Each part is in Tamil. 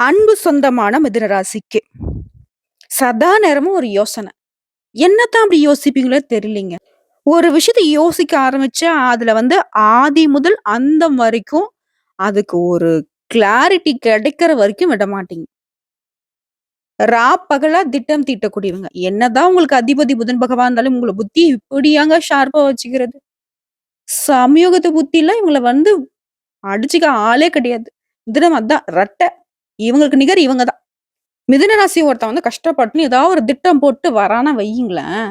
அன்பு சொந்தமான மிதுன ராசிக்கு. சதா நேரமும் ஒரு யோசனை. என்னத்தான் அப்படி யோசிப்பீங்களோ தெரியலீங்க ஒரு விஷயத்த யோசிக்க ஆரம்பிச்சா, அதுல வந்து ஆதி முதல் அந்தம் வரைக்கும், அதுக்கு ஒரு கிளாரிட்டி கிடைக்கிற வரைக்கும் விட மாட்டீங்க. பகலா திட்டம் தீட்டக்கூடியவங்க. என்னதான் உங்களுக்கு அதிபதி புதன் பகவான் இருந்தாலும், உங்களை புத்தி இப்படியாங்க ஷார்ப்பா வச்சுக்கிறது. சமயோகத்து புத்திலாம் இவங்களை வந்து அடிச்சுக்க ஆளே கிடையாது. தினம் அதான் ரட்டை இவங்களுக்கு நிகர் இவங்க தான். மிதுன ராசி ஒருத்தன் வந்து கஷ்டப்பட்டுன்னு ஏதாவது ஒரு திட்டம் போட்டு வரானா வையுங்களேன்,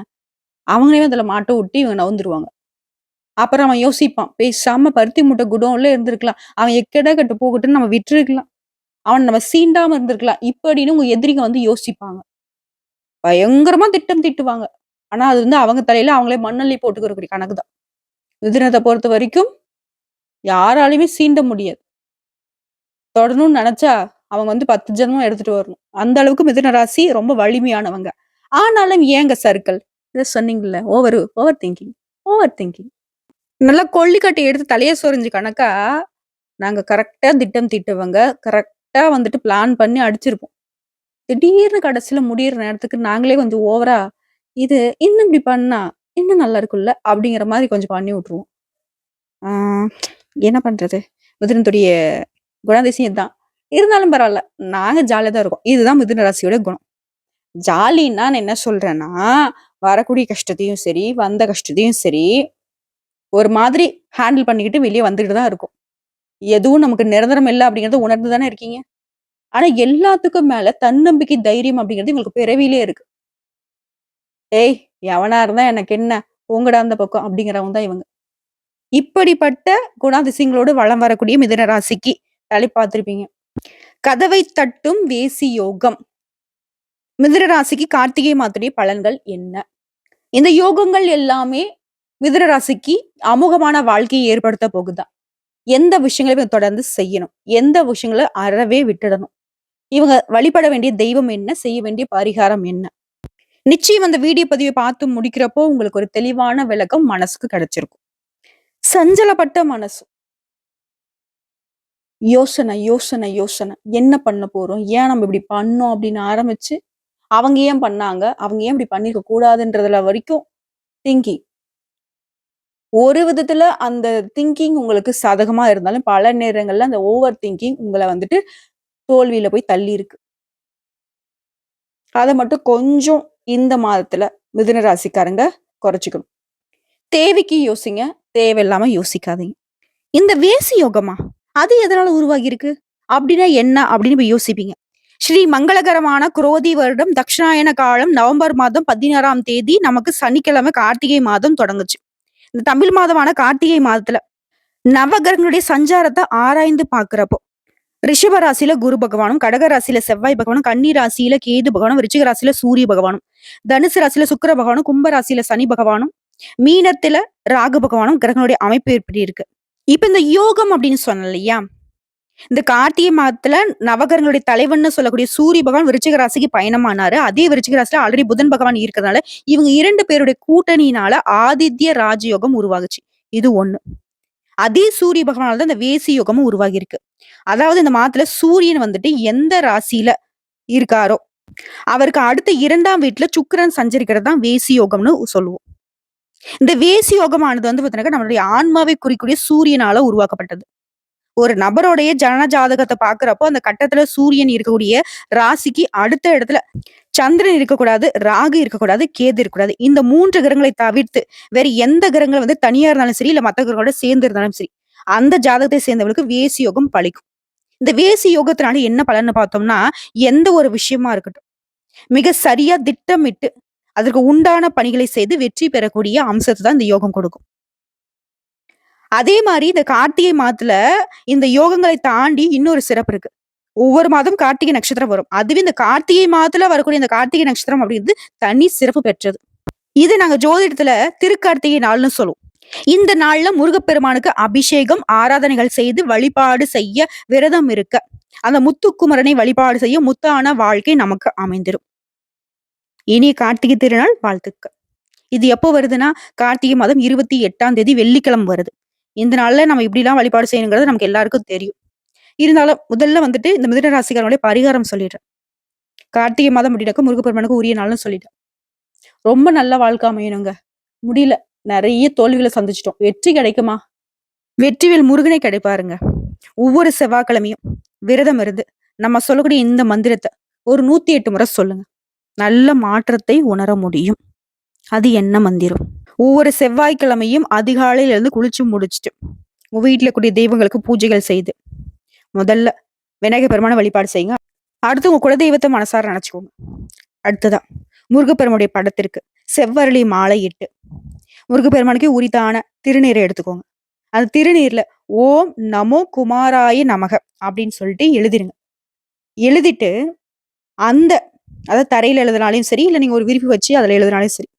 அவங்களே அதுல மாட்ட விட்டு இவங்க நவுந்துருவாங்க. அப்புறம் அவன் யோசிப்பான். பேசாம பருத்தி மூட்டை குடோன்ல இருந்திருக்கலாம். அவன் எக்கடா கட்டு போகட்டுன்னு நம்ம விட்டுருக்கலாம். அவன் நம்ம சீண்டாம இருந்திருக்கலாம். இப்படின்னு உங்க எதிரிங்க வந்து யோசிப்பாங்க. பயங்கரமா திட்டம் திட்டுவாங்க ஆனா அது வந்து அவங்க தலையில அவங்களே மண்ணள்ளி போட்டுக்கிறக்கூடிய கணக்கு தான். மிதுனத்தை பொறுத்த வரைக்கும், யாராலையுமே சீண்ட முடியாது. தொடணும்னு நினைச்சா அவங்க வந்து 10 ஜென்மம் எடுத்துட்டு வரணும். அந்த அளவுக்கு மிதுன ராசி ரொம்ப வலிமையானவங்க. ஆனாலும் ஏங்க சர்க்கிள் இதை சொன்னீங்கல்ல, over over thinking over thinking. நல்லா கொள்ளிக்கட்டை எடுத்து தலையை சொரிஞ்சு கணக்கா, நாங்க கரெக்டாக திட்டம் தீட்டுவங்க. கரெக்டாக வந்துட்டு பிளான் பண்ணி அடிச்சிருப்போம். திடீர்னு கடைசியில் முடியிற நேரத்துக்கு நாங்களே கொஞ்சம் ஓவரா, இது இன்னும் இப்படி பண்ணா, இன்னும் நல்லா இருக்கும்ல, அப்படிங்கிற மாதிரி கொஞ்சம் பண்ணி விட்டுருவோம். என்ன பண்றது? மிதுனத்துடைய குணாதிசயம் இதுதான் இருந்தாலும் பரவாயில்ல நாங்கள் ஜாலியாக தான் இருக்கோம். இதுதான் மிதுன ராசியோட குணம். ஜாலின்னா நான் என்ன சொல்றேன்னா, வரக்கூடிய கஷ்டத்தையும் சரி, வந்த கஷ்டத்தையும் சரி, ஒரு மாதிரி ஹேண்டில் பண்ணிக்கிட்டு வெளியே வந்துக்கிட்டு தான் இருக்கும் எதுவும் நமக்கு நிரந்தரம் இல்லை அப்படிங்கிறத உணர்ந்து தானே இருக்கீங்க. ஆனா எல்லாத்துக்கும் மேல தன்னம்பிக்கை, தைரியம் அப்படிங்கிறது உங்களுக்கு பிறவிலே இருக்கு. ஏய்! எவனா இருந்தா எனக்கு என்ன? உங்கடா அந்த பக்கம் அப்படிங்கிறவங்க தான் இவங்க. இப்படிப்பட்ட குணாதிசயங்களோடு வளம் வரக்கூடிய மிதுன ராசிக்கு தலை பார்த்துருப்பீங்க கதவை தட்டும் வேசி யோகம். மிதிரராசிக்கு கார்த்திகை மாத்துடைய பலன்கள் என்ன? இந்த யோகங்கள் எல்லாமே மிதிரராசிக்கு அமோகமான வாழ்க்கையை ஏற்படுத்த போகுதா? எந்த விஷயங்களையும் தொடர்ந்து செய்யணும். எந்த விஷயங்கள அறவே விட்டுடணும். இவங்க வழிபட வேண்டிய தெய்வம் என்ன? செய்ய வேண்டிய பரிகாரம் என்ன? நிச்சயம் அந்த வீடியோ பதிவை பார்த்து முடிக்கிறப்போ, உங்களுக்கு ஒரு தெளிவான விளக்கம் மனசுக்கு கிடைச்சிருக்கும். சஞ்சலப்பட்ட மனசு. யோசனை, யோசனை, யோசனை. என்ன பண்ண போறோம்? ஏன் நம்ம இப்படி பண்ணோம்? அப்படின்னு ஆரம்பிச்சு, அவங்க ஏன் பண்ணாங்க? அவங்க ஏன் இப்படி பண்ணிருக்க கூடாதுன்றதுல வரைக்கும் திங்கிங். ஒரு விதத்துல அந்த திங்கிங் உங்களுக்கு சாதகமா இருந்தாலும், பல நேரங்கள்ல அந்த ஓவர் திங்கிங் உங்களை வந்துட்டு தோல்வியில போய் தள்ளி இருக்கு அதை மட்டும் கொஞ்சம் இந்த மாதத்துல மிதுன ராசிக்காரங்க குறைச்சிக்கணும் தேவைக்கு யோசிங்க. தேவையில்லாம யோசிக்காதீங்க. இந்த வேசி யோகமா? அது எதனால உருவாகியிருக்கு? அப்படின்னா என்ன? அப்படின்னு போய் யோசிப்பீங்க. ஸ்ரீ மங்களகரமான குரோதி வருடம் தட்சிணாயன காலம் நவம்பர் மாதம் 16ஆம் தேதி நமக்கு சனிக்கிழமை கார்த்திகை மாதம் தொடங்குச்சு. இந்த தமிழ் மாதமான கார்த்திகை மாதத்துல நவகிரகங்களுடைய சஞ்சாரத்தை ஆராய்ந்து பாக்குறப்போ ரிஷப ராசியில குரு பகவானும், கடக ராசியில செவ்வாய் பகவானும், கன்னி ராசியில கேது பகவானும், ரிச்சிக ராசியில சூரிய பகவானும், தனுசு ராசியில சுக்கிர பகவானும், கும்ப ராசியில சனி பகவானும், மீனத்துல ராகு பகவானும் கிரகங்களுடைய அமைப்பு எப்படி இருக்கு? இப்ப இந்த யோகம் அப்படின்னு சொன்னேன் இல்லையா? இந்த கார்த்திகை மாதத்துல நவகிரகங்களுடைய தலைவன்னு சொல்லக்கூடிய சூரிய பகவான் விருச்சிக ராசிக்கு பயணமானாரு. அதே விருச்சிக ராசியில ஆல்ரெடி புதன் பகவான் இருக்கிறதுனால, இவங்க இரண்டு பேருடைய கூட்டணியினால ஆதித்ய ராஜயோகம் உருவாகுச்சு. இது ஒண்ணு அதே சூரிய பகவானால தான் இந்த வேசி யோகமும் உருவாகியிருக்கு. அதாவது இந்த மாதத்துல சூரியன் வந்துட்டு எந்த ராசியில இருக்காரோ, அவருக்கு அடுத்த இரண்டாம் வீட்டுல சுக்கரன் சஞ்சரிக்கிறது தான் வேசி யோகம்னு சொல்லுவோம். இந்த வேசி யோகமானது வந்து பார்த்தீங்கன்னா நம்மளுடைய ஆன்மாவை குறிக்கக்கூடிய சூரியனால உருவாக்கப்பட்டது. ஒரு நபருடைய ஜன ஜாதகத்தை பாக்குறப்போ அந்த கட்டத்துல சூரியன் இருக்கக்கூடிய ராசிக்கு அடுத்த இடத்துல சந்திரன் இருக்கக்கூடாது, ராகு இருக்கக்கூடாது, கேது இருக்கக்கூடாது. இந்த மூன்று கிரகங்களை தவிர்த்து வேற எந்த கிரகங்கள் வந்து தனியா இருந்தாலும் சரி, இல்ல மத்த கிரகங்களோட சேர்ந்து இருந்தாலும் சரி, அந்த ஜாதகத்தை சேர்ந்தவங்களுக்கு வேசி யோகம் பழிக்கும் இந்த வேசி யோகத்தினால என்ன பலன்னு பார்த்தோம்னா, எந்த ஒரு விஷயமா இருக்கட்டும், மிக சரியா திட்டமிட்டு, அதற்கு உண்டான பணிகளை செய்து வெற்றி பெறக்கூடிய அம்சத்தை தான் இந்த யோகம் கொடுக்கும். அதே மாதிரி இந்த கார்த்திகை மாதத்துல இந்த யோகங்களை தாண்டி இன்னொரு சிறப்பு இருக்கு. ஒவ்வொரு மாதம் கார்த்திகை நட்சத்திரம் வரும். அதுவே இந்த கார்த்திகை மாதத்துல வரக்கூடிய இந்த கார்த்திகை நட்சத்திரம் அப்படிங்கிறது தனி சிறப்பு பெற்றது. இது நாங்க ஜோதிடத்துல திருக்கார்த்திகை நாள்னு சொல்லுவோம். இந்த நாள்ல முருகப்பெருமானுக்கு அபிஷேகம், ஆராதனைகள் செய்து வழிபாடு செய்ய விரதம் இருக்க, அந்த முத்துக்குமரனை வழிபாடு செய்ய முத்தான வாழ்க்கை நமக்கு அமைந்திரும். இனிய கார்த்திகை திருநாள் வாழ்த்துக்கள். இது எப்போ வருதுன்னா, கார்த்திகை மாதம் 28ஆம் தேதி வெள்ளிக்கிழமை வருது. இந்த நாளில் நம்ம இப்படிலாம் வழிபாடு செய்யணுங்கிறது நமக்கு எல்லாருக்கும் தெரியும். இருந்தாலும் முதல்ல வந்துட்டு இந்த மிதன ராசிக்காரங்களுடைய பரிகாரம் சொல்லிடுறேன். கார்த்திகை மாதம் அப்படின்னாக்க முருகப்பெருமனுக்கு உரிய நாள்னு சொல்லிட்டேன். ரொம்ப நல்ல வாழ்க்கை அமையணுங்க. முடியல. நிறைய தோல்விகளை சந்திச்சிட்டோம் வெற்றி கிடைக்குமா? வெற்றிவேல் முருகனே கிடைப்பாருங்க. ஒவ்வொரு செவ்வாய்க்கிழமையும் விரதம் இருந்து, நம்ம சொல்லக்கூடிய இந்த மந்திரத்தை ஒரு 108 முறை சொல்லுங்க. நல்ல மாற்றத்தை உணர முடியும். அது என்ன மந்திரம்? ஒவ்வொரு செவ்வாய்க்கிழமையும் அதிகாலையில இருந்து குளிச்சு முடிச்சுட்டு, உங்க வீட்ல கூடிய தெய்வங்களுக்கு பூஜைகள் செய்து, முதல்ல விநாயகர் பெருமான வழிபாடு செய்யுங்க. அடுத்து உங்க குலதெய்வத்தை மனசார நினைச்சுக்கோங்க. அடுத்ததா முருகப்பெருமானுடைய படத்திற்கு செவ்வரளி மாலை இட்டு, முருகப்பெருமானுக்கு உரித்தான திருநீரை எடுத்துக்கோங்க. அந்த திருநீர்ல ஓம் நமோ குமாராய நமக அப்படின்னு சொல்லிட்டு எழுதிருங்க. எழுதிட்டு அந்த அதாவது தரையில் எழுதினாலையும் சரி, இல்லை நீங்க ஒரு விரிப்பு வச்சு அதில் எழுதினாலையும் சரி.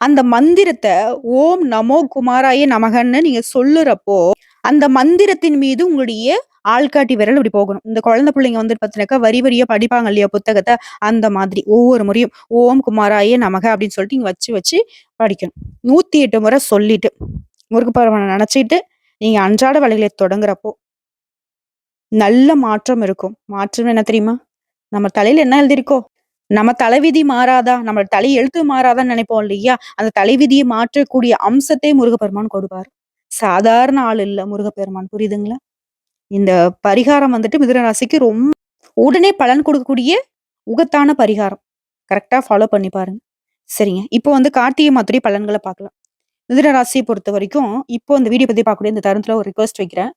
அந்த மந்திரத்தை ஓம் நமோ குமாராய நமகன்னு நீங்க சொல்லுறப்போ, அந்த மந்திரத்தின் மீது உங்களுடைய ஆள்காட்டி விரல் இப்படி போகணும். இந்த குழந்தை பிள்ளைங்க வந்துட்டு பார்த்தீங்கன்னாக்கா, வரி வரியா படிப்பாங்க இல்லையா புத்தகத்தை அந்த மாதிரி ஒவ்வொரு முறையும் ஓம் குமாராய நமக அப்படின்னு சொல்லிட்டு நீங்க வச்சு வச்சு படிக்கணும். 108 முறை சொல்லிட்டு, முருகப்பெருமான நினைச்சிட்டு, நீங்க அன்றாட வேலைகளை தொடங்குறப்போ நல்ல மாற்றம் இருக்கும். மாற்றம் என்ன தெரியுமா? நம்ம தலையில என்ன எழுதியிருக்கோ, நம்ம தலைவிதி மாறாதா? நம்ம தலை எழுத்து மாறாதான்னு நினைப்போம் இல்லையா? அந்த தலைவிதியை மாற்றக்கூடிய அம்சத்தை முருகப்பெருமான் கொடுப்பார். சாதாரண ஆள் இல்ல முருகப்பெருமான். புரியுதுங்களா? இந்த பரிகாரம் வந்துட்டு மிதுனராசிக்கு ரொம்ப உடனே பலன் கொடுக்கக்கூடிய உகத்தான பரிகாரம். கரெக்டா ஃபாலோ பண்ணி பாருங்க. சரிங்க. இப்போ வந்து கார்த்திகை மாதத்துடைய பலன்களை பார்க்கலாம். மிதுன பொறுத்த வரைக்கும் இப்போ இந்த வீடியோ பத்தி பார்க்கக்கூடிய இந்த தருணத்துல ஒரு ரிக்வஸ்ட் வைக்கிறேன்.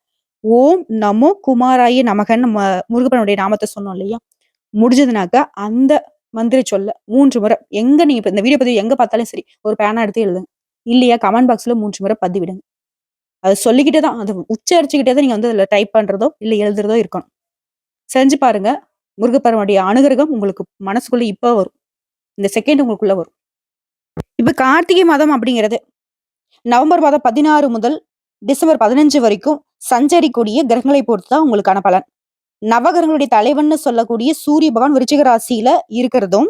ஓம் நமோ குமாராய நமகன் நம்ம முருகப்பெருமானுடைய நாமத்தை சொன்னோம் இல்லையா? முடிஞ்சதுனாக்கா அந்த மந்திரி சொல்ல மூன்று முறை எங்க நீங்க இந்த வீடியோ பதிவு எங்க பார்த்தாலும் சரி, ஒரு பேனா எடுத்து எழுதுங்க. இல்லையா கமெண்ட் பாக்ஸ்ல மூன்று முறை பதிவிடுங்க. அது சொல்லிக்கிட்டே தான் அது உச்சரிச்சுக்கிட்டே தான் நீங்க வந்து அதுல டைப் பண்றதோ, இல்லை எழுதுறதோ இருக்கணும். செஞ்சு பாருங்க. முருகப்பெருமானுடைய அனுகிரகம் உங்களுக்கு மனசுக்குள்ள இப்போ வரும். இந்த செகண்ட் உங்களுக்குள்ள வரும். இப்ப கார்த்திகை மாதம் அப்படிங்கிறது, நவம்பர் மாதம் 16 முதல் டிசம்பர் 15 வரைக்கும் சஞ்சரிக்கூடிய கிரகங்களை பொறுத்து தான் உங்களுக்கான பலன். நவகிரகங்களுடைய தலைவன் சொல்லக்கூடிய சூரிய பகவான் விருச்சிக ராசியில இருக்கிறதும்,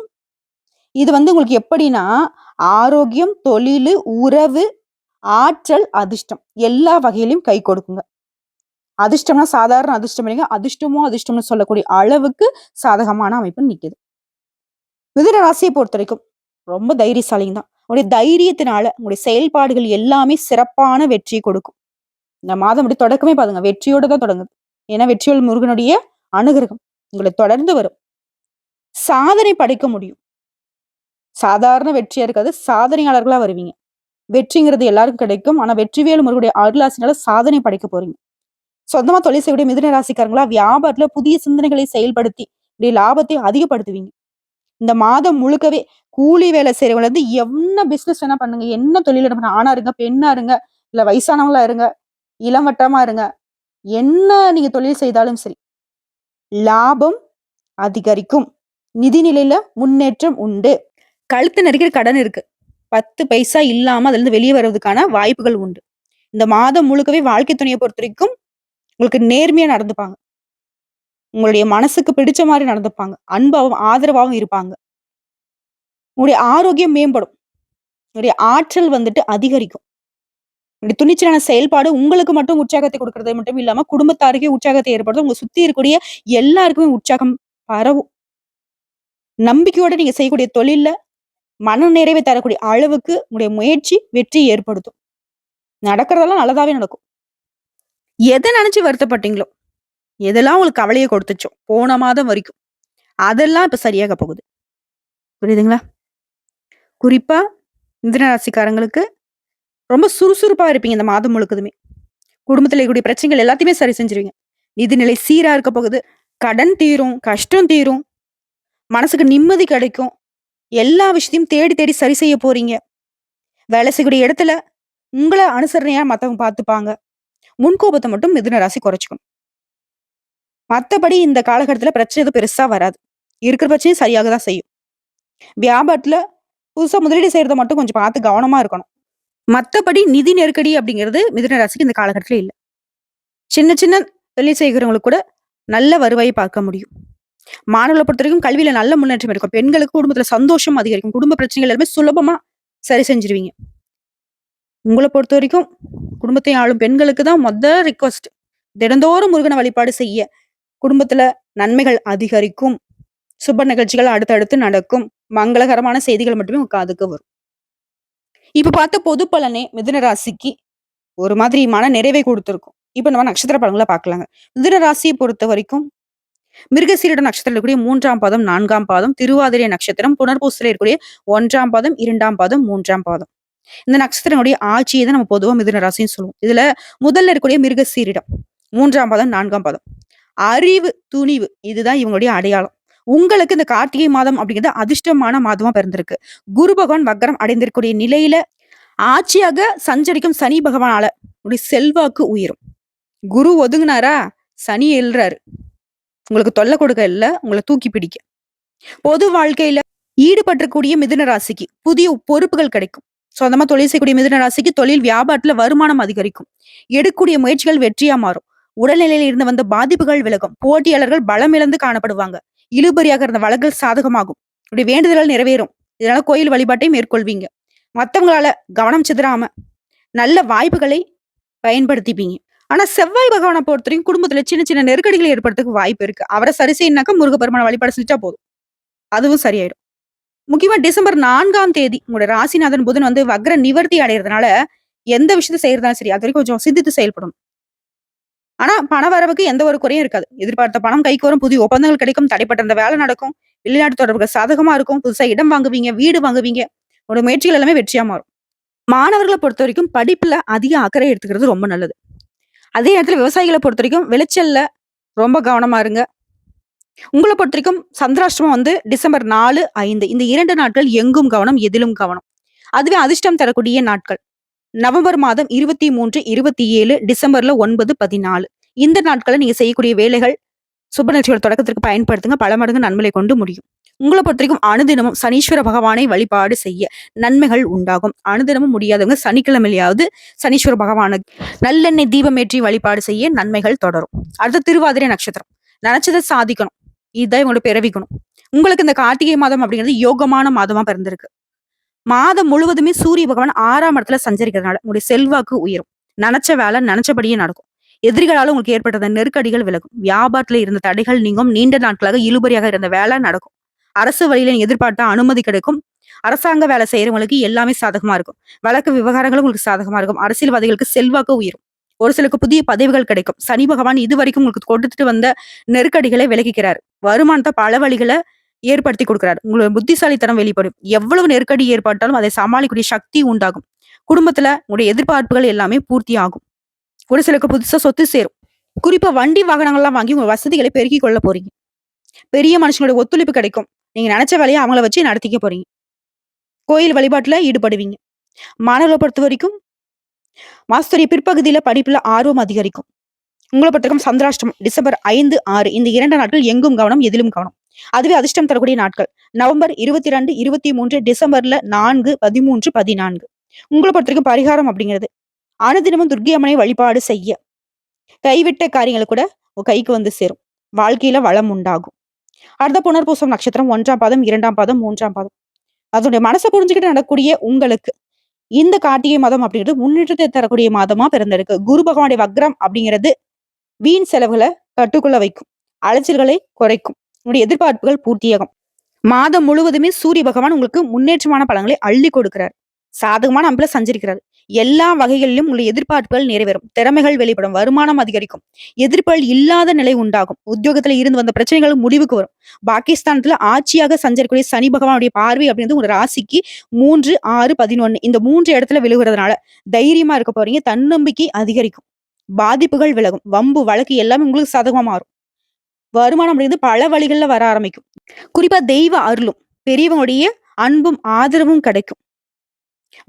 இது வந்து உங்களுக்கு எப்படின்னா, ஆரோக்கியம், தொழில் உறவு, ஆற்றல், அதிர்ஷ்டம் எல்லா வகையிலயும் கை கொடுக்குங்க. அதிர்ஷ்டம்னா சாதாரண அதிர்ஷ்டம் இல்லைங்க. அதிர்ஷ்டமோ அதிர்ஷ்டம்னு சொல்லக்கூடிய அளவுக்கு சாதகமான அமைப்பு நிக்குது. மிதுன பொறுத்த வரைக்கும் ரொம்ப தைரியசாலிங்க தான். உங்களுடைய தைரியத்தினால உங்களுடைய செயல்பாடுகள் எல்லாமே சிறப்பான வெற்றியை கொடுக்கும். இந்த மாதம் அப்படி தொடக்கமே பாருங்க. வெற்றியோட தான் தொடங்குது. ஏன்னா வெற்றிவேல் முருகனுடைய அனுகிரகம் உங்களை தொடர்ந்து வரும். சாதனை படைக்க முடியும். சாதாரண வெற்றியா இருக்காது. சாதனையாளர்களா வருவீங்க. வெற்றிங்கிறது எல்லாருக்கும் கிடைக்கும். ஆனா வெற்றிவேல் முருகனுடைய அருளாசினால சாதனை படைக்க போறீங்க. சொந்தமா தொழில் செய்யக்கூடிய மிதுன ராசிக்காரங்களா வியாபாரத்துல புதிய சிந்தனைகளை செயல்படுத்தி, இப்படி லாபத்தை அதிகப்படுத்துவீங்க. இந்த மாதம் முழுக்கவே கூலி வேலை செய்றவங்கல இருந்து என்ன பிசினஸ் வேணா பண்ணுங்க. என்ன தொழில் ஆணா இருங்க, பெண்ணா இருங்க, இல்ல வயசானவங்களா இருங்க, இளவட்டமா இருங்க. என்ன நீங்க தொழில் செய்தாலும் சரி. லாபம் அதிகரிக்கும். நிதி நிலையில முன்னேற்றம் உண்டு. கழுத்து நெரிக்கிற கடன் இருக்கு. 10 பைசா இல்லாம அதுலருந்து வெளியே வர்றதுக்கான வாய்ப்புகள் உண்டு. இந்த மாதம் முழுக்கவே வாழ்க்கை துணையை பொறுத்த வரைக்கும் உங்களுக்கு நேர்மையா நடந்துப்பாங்க. உங்களுடைய மனசுக்கு பிடிச்ச மாதிரி நடந்துப்பாங்க. அன்பாவும், ஆதரவாகவும் இருப்பாங்க. உங்களுடைய ஆரோக்கியம் மேம்படும். உங்களுடைய ஆற்றல் வந்துட்டு அதிகரிக்கும். உங்களுடைய துணிச்சலான செயல்பாடு உங்களுக்கு மட்டும் உற்சாகத்தை கொடுக்கறது மட்டும் இல்லாம, குடும்பத்தாருக்கே உற்சாகத்தை ஏற்படுத்தும். உங்க சுத்தி இருக்கக்கூடிய எல்லாருக்குமே உற்சாகம் பரவும். நம்பிக்கையோட நீங்க செய்யக்கூடிய தொழில்ல மன நிறைவை தரக்கூடிய அளவுக்கு உங்களுடைய முயற்சி வெற்றி ஏற்படுத்தும். நடக்கிறதெல்லாம் நல்லதாவே நடக்கும். எதை நினைச்சு வருத்தப்பட்டீங்களோ, எதெல்லாம் உங்களுக்கு கவலையை கொடுத்துச்சோ, போன மாதம் வரைக்கும், அதெல்லாம் இப்ப சரியாக போகுது. புரியுதுங்களா? குறிப்பா மிதுன ராசிக்காரங்களுக்கு ரொம்ப சுறுசுறுப்பா இருப்பீங்க இந்த மாதம் முழுக்கதுமே. குடும்பத்துல இருக்கக்கூடிய பிரச்சனைகள் எல்லாத்தையுமே சரி செஞ்சிருவீங்க நிதிநிலை சீரா இருக்க போகுது. கடன் தீரும், கஷ்டம் தீரும். மனசுக்கு நிம்மதி கிடைக்கும். எல்லா விஷயத்தையும் தேடி தேடி சரி செய்ய போறீங்க. வேலை செய்யக்கூடிய இடத்துல உங்களை அனுசரணையா மற்றவங்க பார்த்துப்பாங்க. முன்கோபத்தை மட்டும் மிதுன ராசி குறைச்சிக்கணும் மற்றபடி இந்த காலகட்டத்தில் பிரச்சனை எதுவும் பெருசா வராது. இருக்கிற பிரச்சனையும் சரியாக தான் செய்யும். வியாபாரத்துல புதுசா முதலீடு செய்கிறத மட்டும் கொஞ்சம் பார்த்து கவனமா இருக்கணும். மற்றபடி நிதி நெருக்கடி அப்படிங்கிறது மிதுன ராசிக்கு இந்த காலகட்டத்தில் இல்லை சின்ன சின்ன தொழில் செய்கிறவங்களுக்கு கூட நல்ல வருவாயை பார்க்க முடியும். மாணவர்களை பொறுத்த வரைக்கும் கல்வியில நல்ல முன்னேற்றம் இருக்கும். பெண்களுக்கு குடும்பத்துல சந்தோஷம் அதிகரிக்கும். குடும்ப பிரச்சனைகள் எல்லாமே சுலபமா சரி செஞ்சுருவீங்க. பொறுத்த வரைக்கும் குடும்பத்தை ஆளும் பெண்களுக்கு தான் மொத ரிக்வெஸ்ட். தினந்தோறும் முருகனை வழிபாடு செய்ய குடும்பத்துல நன்மைகள் அதிகரிக்கும். சுப நிகழ்ச்சிகள் அடுத்தடுத்து நடக்கும். மங்களகரமான செய்திகள் மட்டுமே உங்க காதுக்கு வரும். இப்ப பார்த்த பொது பலனே மிதுன ராசிக்கு ஒரு மாதிரி மன நிறைவை கொடுத்துருக்கும் இப்ப நம்ம நட்சத்திர பலன்களை பார்க்கலாங்க. மிதுன ராசியை பொறுத்த வரைக்கும் மிருகசீரிட நட்சத்திரம் இருக்கக்கூடிய மூன்றாம் பாதம், நான்காம் பாதம், திருவாதிரை நட்சத்திரம், புனர்பூசத்தில இருக்கக்கூடிய ஒன்றாம் பாதம், இரண்டாம் பாதம், மூன்றாம் பாதம். இந்த நட்சத்திரங்களுடைய ஆட்சியை தான் நம்ம பொதுவா மிதுன ராசின்னு சொல்லுவோம். இதுல முதல்ல இருக்கக்கூடிய மிருகசீரிடம் மூன்றாம் பாதம், நான்காம் பாதம். அறிவு, துணிவு இதுதான் இவங்களுடைய அடையாளம். உங்களுக்கு இந்த கார்த்திகை மாதம் அப்படிங்கிறது அதிர்ஷ்டமான மாதமா பிறந்திருக்கு. குரு பகவான் வக்ரம் அடைந்திருக்கக்கூடிய நிலையில ஆட்சியாக சஞ்சரிக்கும் சனி பகவானால உடைய செல்வாக்கு உயரும். குரு ஒதுங்கினாரா சனி எழுறாரு. உங்களுக்கு தொல்லை கொடுக்க இல்ல, உங்களை தூக்கி பிடிக்க. பொது வாழ்க்கையில ஈடுபட்டிருக்கக்கூடிய மிதுன ராசிக்கு புதிய பொறுப்புகள் கிடைக்கும். சொந்தமா தொழில் செய்யக்கூடிய மிதுன ராசிக்கு தொழில் வியாபாரத்துல வருமானம் அதிகரிக்கும். எடுக்கக்கூடிய முயற்சிகள் வெற்றியா மாறும். உடல்நிலையில இருந்து வந்த பாதிப்புகள் விலகும். போட்டியாளர்கள் பலம் இழந்து காணப்படுவாங்க. இழுபறியாக இருந்த வழக்குகள் சாதகமாகும். இப்படி வேண்டுதல்கள் நிறைவேறும். இதனால கோயில் வழிபாட்டை மேற்கொள்வீங்க. மற்றவங்களால கவனம் சிதறாம நல்ல வாய்ப்புகளை பயன்படுத்திப்பீங்க. ஆனா செவ்வாய் பகவான பொறுத்தவரைக்கும் குடும்பத்துல சின்ன சின்ன நெருக்கடிகள் ஏற்படுறதுக்கு வாய்ப்பு இருக்கு. அவரை சரி செய்யினாக்கா முருகப்பெருமான வழிபாடு செஞ்சா போதும். அதுவும் சரியாயிடும். முக்கியமா டிசம்பர் நான்காம் தேதி உங்களோட ராசிநாதன் புதன் வந்து வக்ர நிவர்த்தி அடைகிறதுனால எந்த விஷயத்த செய்யறதாலும் சரி, அது வரைக்கும் கொஞ்சம் சிந்தித்து செயல்படணும். ஆனா பண வரவுக்கு எந்த ஒரு குறையும் இருக்காது. எதிர்பார்த்த பணம் கைக்கு வரும். புதிய ஒப்பந்தங்கள் கிடைக்கும். தடைப்பட்ட அந்த வேலை நடக்கும். வெளிநாட்டு தொடர்புகள் சாதகமா இருக்கும். புதுசா இடம் வாங்குவீங்க, வீடு வாங்குவீங்க. உங்களோட முயற்சிகள் எல்லாமே வெற்றியா மாறும். மாணவர்களை பொறுத்த வரைக்கும் படிப்புல அதிக அக்கறை எடுத்துக்கிறது ரொம்ப நல்லது. அதே நேரத்துல பொறுத்த வரைக்கும் விளைச்சல்ல ரொம்ப கவனமா இருங்க. உங்களை பொறுத்த வரைக்கும் சந்திராஷ்டமம் வந்து டிசம்பர் 4, 5 இந்த இரண்டு நாட்கள் எங்கும் கவனம், எதிலும் கவனம். அதுவே அதிர்ஷ்டம் தரக்கூடிய நாட்கள். நவம்பர் மாதம் 23, 27, டிசம்பர்ல 9, 14 இந்த நாட்கள்ல நீங்க செய்யக்கூடிய வேலைகள் சுப நிகழ்ச்சிகள் தொடக்கத்திற்கு பயன்படுத்துங்க. பல மடங்கு நன்மைகளை கொண்டு முடியும். உங்களை பொறுத்தவரைக்கும் அனுதினமும் சனீஸ்வர பகவானை வழிபாடு செய்ய நன்மைகள் உண்டாகும். அனுதினமும் முடியாதவங்க சனிக்கிழமையாவது சனீஸ்வர பகவானுக்கு நல்லெண்ணெய் தீபம் ஏற்றி வழிபாடு செய்ய நன்மைகள் தொடரும். அடுத்து திருவாதிரை நட்சத்திரம். நினைச்சதை சாதிக்கணும். இதுதான் இவங்களோட பிறவிக்கணும் உங்களுக்கு இந்த கார்த்திகை மாதம் அப்படிங்கிறது யோகமான மாதமா பிறந்திருக்கு. மாதம் முழுவதுமே சூரிய பகவான் ஆறாம் இடத்துல சஞ்சரிக்கிறதுனால உங்களுடைய செல்வாக்கு உயரும். நினைச்ச வேலை நினைச்சபடியே நடக்கும். எதிரிகளால உங்களுக்கு ஏற்பட்ட நெருக்கடிகள் விலகும். வியாபாரத்துல இருந்த தடைகள் நீங்கும். நீண்ட நாட்களாக இழுபறியாக இருந்த வேலை நடக்கும். அரசு வழியில எதிர்பார்த்த அனுமதி கிடைக்கும். அரசாங்க வேலை செய்யறவங்களுக்கு எல்லாமே சாதகமா இருக்கும். வழக்கு விவகாரங்களும் உங்களுக்கு சாதகமா இருக்கும். அரசியல்வாதிகளுக்கு செல்வாக்கு உயரும். ஒரு சிலருக்கு புதிய பதவிகள் கிடைக்கும். சனி பகவான் இதுவரைக்கும் உங்களுக்கு கொடுத்துட்டு வந்த நெருக்கடிகளை விலகிக்கிறார் வருமானத்தை பல வழிகள ஏற்படுத்தி கொடுக்கிறார் உங்களோட புத்திசாலித்தனம் வெளிப்படும். எவ்வளவு நெருக்கடி ஏற்பட்டாலும் அதை சமாளிக்கக்கூடிய சக்தி உண்டாகும். குடும்பத்துல உங்களுடைய எதிர்பார்ப்புகள் எல்லாமே பூர்த்தி ஆகும். ஒரு சிலருக்கு புதுசா சொத்து சேரும். குறிப்பா வண்டி வாகனங்கள்லாம் வாங்கி உங்க வசதிகளை பெருக்கிக் கொள்ள போறீங்க. பெரிய மனுஷங்களுடைய ஒத்துழைப்பு கிடைக்கும். நீங்க நினைச்ச வேலையை அவங்கள வச்சு நடத்திக்க போறீங்க. கோயில் வழிபாட்டுல ஈடுபடுவீங்க. மாணவர்களை பொறுத்த வரைக்கும் மாஸ்தரிய பிற்பகுதியில படிப்புல ஆர்வம் அதிகரிக்கும். உங்களை பொறுத்தவரைக்கும் சந்திராஷ்டமம் டிசம்பர் 5, 6 இந்த இரண்டு நாட்கள் எங்கும் கவனம், எதிலும் கவனம். அதுவே அதிர்ஷ்டம் தரக்கூடிய நாட்கள். நவம்பர் 22, 23, டிசம்பர்ல நான்கு பதிமூன்று பதினான்கு உங்களை பொறுத்த வரைக்கும் பரிகாரம் அப்படிங்கிறது அனுதினமும் துர்கி அம்மனை வழிபாடு செய்ய கைவிட்ட காரியங்கள் கூட கைக்கு வந்து சேரும். வாழ்க்கையில வளம் உண்டாகும். அடுத்த புனர்பூசம் நட்சத்திரம் ஒன்றாம் பாதம், இரண்டாம் பாதம், மூன்றாம் பாதம். அதனுடைய மனசை புரிஞ்சுக்கிட்டு நடக்கூடிய உங்களுக்கு இந்த கார்த்திகை மாதம் அப்படிங்கிறது முன்னேற்றத்தை தரக்கூடிய மாதமா பிறந்திருக்கு. குரு பகவானுடைய வக்ரம் அப்படிங்கிறது வீண் செலவுகளை கட்டுக்குள்ள வைக்கும். அலைச்சல்களை குறைக்கும். உங்களுடைய எதிர்பார்ப்புகள் பூர்த்தியாகும். மாதம் முழுவதுமே சூரிய பகவான் உங்களுக்கு முன்னேற்றமான பலன்களை அள்ளி கொடுக்கிறார். சாதகமான அம்பில சஞ்சரிக்கிறார். எல்லா வகைகளிலும் உங்களுடைய எதிர்பார்ப்புகள் நிறைவேறும். திறமைகள் வெளிப்படும். வருமானம் அதிகரிக்கும். எதிர்ப்புகள் இல்லாத நிலை உண்டாகும். உத்தியோகத்துல இருந்து வந்த பிரச்சனைகள் முடிவுக்கு வரும். பாகிஸ்தானத்துல ஆட்சியாக சஞ்சரிக்கக்கூடிய சனி பகவானுடைய பார்வை அப்படிங்கிறது உங்க ராசிக்கு 3, 6, 11 இந்த மூன்று இடத்துல விழுகுறதுனால தைரியமா இருக்க போறீங்க. தன்னம்பிக்கை அதிகரிக்கும். பாதிப்புகள் விலகும். வம்பு, வழக்கு எல்லாமே உங்களுக்கு சாதகமா மாறும். வருமானம் அப்படிங்கிறது பல வழிகள்ல வர ஆரம்பிக்கும். குறிப்பா தெய்வ அருளும், பெரியவங்களுடைய அன்பும், ஆதரவும் கிடைக்கும்.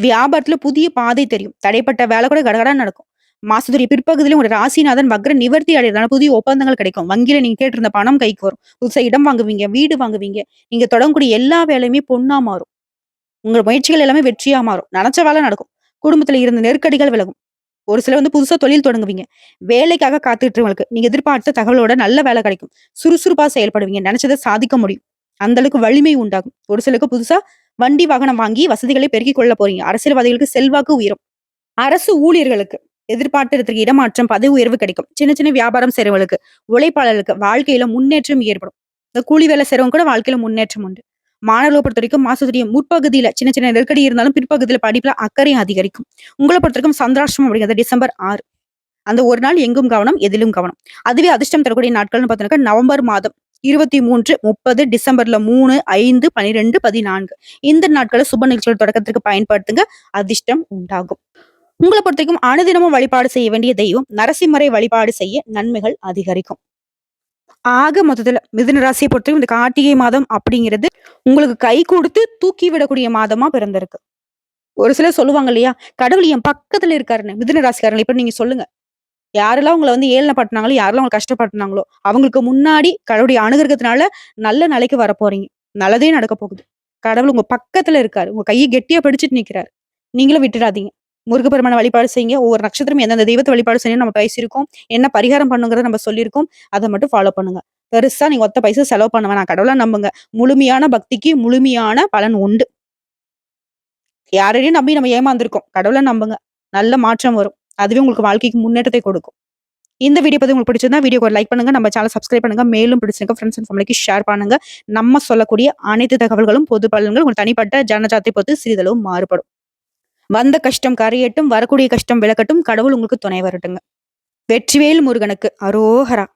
வியாபாரத்துல புதிய பாதை தெரியும். தடைப்பட்ட வேலை கூட கடகடா நடக்கும். மாசத்துடைய பிற்பகுதியில உங்க ராசிநாதன் வக்ர நிவர்த்தி அடையறதுனால புதிய ஒப்பந்தங்கள் கிடைக்கும். வங்கியில நீங்க கேட்டிருந்த பணம் கைக்கு வரும். புதுசா இடம் வாங்குவீங்க, வீடு வாங்குவீங்க. நீங்க தொடங்கக்கூடிய எல்லா வேலையுமே பொண்ணா மாறும். உங்க முயற்சிகள் எல்லாமே வெற்றியா மாறும். நினைச்ச வேலை நடக்கும். குடும்பத்துல இருந்த நெருக்கடிகள் விலகும். ஒரு சிலர் வந்து புதுசா தொழில் தொடங்குவீங்க. வேலைக்காக காத்துக்கிட்டவங்களுக்கு நீங்க எதிர்பார்த்த தகவலோட நல்ல வேலை கிடைக்கும். சுறுசுறுப்பா செயல்படுவீங்க. நெனச்சத சாதிக்க முடியும். அந்த அளவுக்கு வலிமை உண்டாகும். ஒரு சிலருக்கு புதுசா வண்டி வாகனம் வாங்கி வசதிகளை பெருக்கிக் கொள்ள போறீங்க. அரசியல்வாதிகளுக்கு செல்வாக்கு உயரும். அரசு ஊழியர்களுக்கு எதிர்பார்த்து இடமாற்றம் பதவி உயர்வு கிடைக்கும் சின்ன சின்ன வியாபாரம் செய்றவங்களுக்கு உழைப்பாளர்களுக்கு வாழ்க்கையில முன்னேற்றம் ஏற்படும் இந்த கூலி வேலை செய்றவங்க கூட வாழ்க்கையில முன்னேற்றம் உண்டு மாணவர்களை பொறுத்த வரைக்கும் மாசத்துடைய முற்பகுதியில சின்ன சின்ன நெருக்கடி இருந்தாலும் பிற்பகுதியில படிப்புல அக்கறையும் அதிகரிக்கும். உங்களை பொறுத்த வரைக்கும் சந்திராஷ்டிரம் அப்படிங்கிறது டிசம்பர் ஆறு. அந்த ஒரு நாள் எங்கும் கவனம் எதிலும் கவனம். அதுவே அதிர்ஷ்டம் தரக்கூடிய நாட்கள்னு பார்த்தோம்னாக்கா நவம்பர் மாதம் இருபத்தி மூன்று முப்பது டிசம்பர்ல மூணு ஐந்து பனிரெண்டு பதினான்கு. இந்த நாட்களை சுப நிகழ்ச்சிகள் தொடக்கத்திற்கு பயன்படுத்துங்க. அதிர்ஷ்டம் உண்டாகும். உங்களை பொறுத்த வரைக்கும் அனுதினமும் வழிபாடு செய்ய வேண்டிய தெய்வம். நரசிம்மரை வழிபாடு செய்ய நன்மைகள் அதிகரிக்கும். ஆக மொத்தத்தில் மிதுன ராசியை பொறுத்தவரைக்கும் இந்த கார்த்திகை மாதம் அப்படிங்கிறது உங்களுக்கு கை கொடுத்து தூக்கி விடக்கூடிய மாதமா பிறந்திருக்கு. ஒரு சிலர் சொல்லுவாங்க இல்லையா கடவுள் என் பக்கத்துல இருக்காருன்னு மிதுன ராசிக்காரங்க இப்ப நீங்க சொல்லுங்க. யாரெல்லாம் உங்களை வந்து ஏளனப்பட்டினாங்களோ யாரெல்லாம் உங்களை கஷ்டப்பட்டுனாங்களோ அவங்களுக்கு முன்னாடி கடவுளுடைய அணுகிறதுனால நல்ல நிலைக்கு வர போறீங்க. நல்லதே நடக்க போகுது. கடவுள் உங்க பக்கத்துல இருக்காரு. உங்க கையை கெட்டியா பிடிச்சிட்டு நிக்கிறாரு. நீங்களும் விட்டுடாதீங்க முருகப்பெருமான வழிபாடு செய்யுங்க. ஒவ்வொரு நட்சத்திரம் எந்தெந்த தெய்வத்தை வழிபாடு செய்யணும் நம்ம பேசியிருக்கோம் என்ன பரிகாரம் பண்ணுங்கிறத நம்ம சொல்லியிருக்கோம். அதை மட்டும் ஃபாலோ பண்ணுங்க. பெருசா நீங்க ஒத்த பைசா செலவு பண்ண வேணாம். கடவுளை நம்புங்க. முழுமையான பக்திக்கு முழுமையான பலன் உண்டு. யாரையும் நம்பி நம்ம ஏமாந்துருக்கோம். கடவுளை நம்புங்க. நல்ல மாற்றம் வரும். அதுவே உங்களுக்கு வாழ்க்கைக்கு முன்னேற்றத்தை கொடுக்கும். இந்த வீடியோ பத்தி உங்களுக்கு பிடிச்சிருந்தா வீடியோக்கு லைக் பண்ணுங்க. நம்ம சேனல் சப்ஸ்கிரைப் பண்ணுங்க. மேலும் பிடிச்சிருக்க ஃப்ரெண்ட்ஸ் அண்ட் ஃபேமிலிக்கு ஷேர் பண்ணுங்க. நம்ம சொல்லக்கூடிய அனைத்து தகவல்களும் பொது பலன்கள் உங்கள் தனிப்பட்ட ஜனஜாத்தை பொறுத்து சிறிதளவு மாறுபடும். வந்த கஷ்டம் கரையட்டும் வரக்கூடிய கஷ்டம் விளக்கட்டும் கடவுள் உங்களுக்கு துணை வரட்டுங்க. வெற்றிவேல் முருகனுக்கு அரோகரா